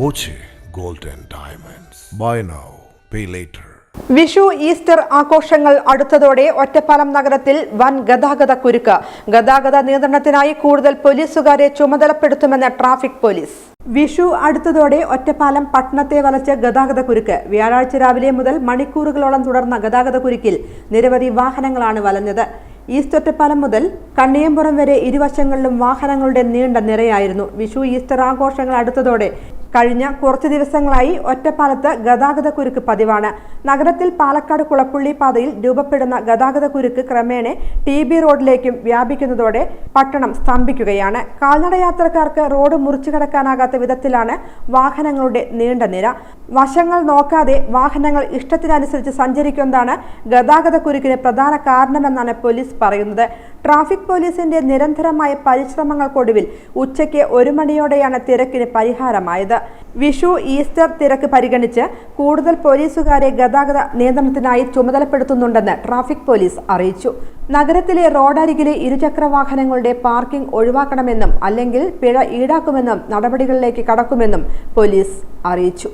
Boche golden diamonds buy now pay later Vishu Easter ആഘോഷങ്ങൾ അടുത്തതോടെ ഒറ്റപ്പാലം നഗരത്തിൽ വൻ ഗതാഗത കുരുക്ക്. ഗതാഗത നിയന്ത്രണത്തിനായി കൂടുതൽ പോലീസുകാരെ ചുമതലപ്പെടുത്തുമെന്ന് ട്രാഫിക് പോലീസ്. വിഷു അടുത്തതോടെ ഒറ്റപ്പാലം പട്ടണത്തെ വലച്ച് ഗതാഗത കുരുക്ക്. വ്യാഴാഴ്ച രാവിലെ മുതൽ മണിക്കൂറുകളോളം തുടർന്ന ഗതാഗത കുരുക്കിൽ നിരവധി വാഹനങ്ങളാണ് വലഞ്ഞത്. ഈസ്റ്റ് ഒറ്റപ്പാലം മുതൽ കണ്ണിയമ്പുറം വരെ ഇരുവശങ്ങളിലും വാഹനങ്ങളുടെ നീണ്ട നിരയായിരുന്നു. വിഷു ഈസ്റ്റർ ആഘോഷങ്ങൾ അടുത്തതോടെ കഴിഞ്ഞ കുറച്ചു ദിവസങ്ങളായി ഒറ്റപ്പാലത്ത് ഗതാഗത കുരുക്ക് പതിവാണ്. നഗരത്തിൽ പാലക്കാട് കുളപ്പുള്ളി പാതയിൽ രൂപപ്പെടുന്ന ഗതാഗത കുരുക്ക് ക്രമേണ ടി ബി റോഡിലേക്കും വ്യാപിക്കുന്നതോടെ പട്ടണം സ്തംഭിക്കുകയാണ്. കാൽനട യാത്രക്കാർക്ക് റോഡ് മുറിച്ചു കടക്കാനാകാത്ത വിധത്തിലാണ് വാഹനങ്ങളുടെ നീണ്ട നിര. വശങ്ങൾ നോക്കാതെ വാഹനങ്ങൾ ഇഷ്ടത്തിനനുസരിച്ച് സഞ്ചരിക്കുന്നതാണ് ഗതാഗത കുരുക്കിന് പ്രധാന കാരണമെന്നാണ് പോലീസ് പറയുന്നത്. ട്രാഫിക് പോലീസിന്റെ നിരന്തരമായ പരിശ്രമങ്ങൾക്കൊടുവിൽ ഉച്ചയ്ക്ക് ഒരു മണിയോടെയാണ് തിരക്കിന് പരിഹാരമായത്. വിഷു ഈസ്റ്റർ തിരക്ക് പരിഗണിച്ച് കൂടുതൽ പോലീസുകാരെ ഗതാഗത നിയന്ത്രണത്തിനായി ചുമതലപ്പെടുത്തുന്നുണ്ടെന്ന് ട്രാഫിക് പോലീസ് അറിയിച്ചു. നഗരത്തിലെ റോഡരികിലെ ഇരുചക്ര വാഹനങ്ങളുടെ പാർക്കിംഗ് ഒഴിവാക്കണമെന്നും അല്ലെങ്കിൽ പിഴ ഈടാക്കുമെന്നും നടപടികളിലേക്ക് കടക്കുമെന്നും പോലീസ് അറിയിച്ചു.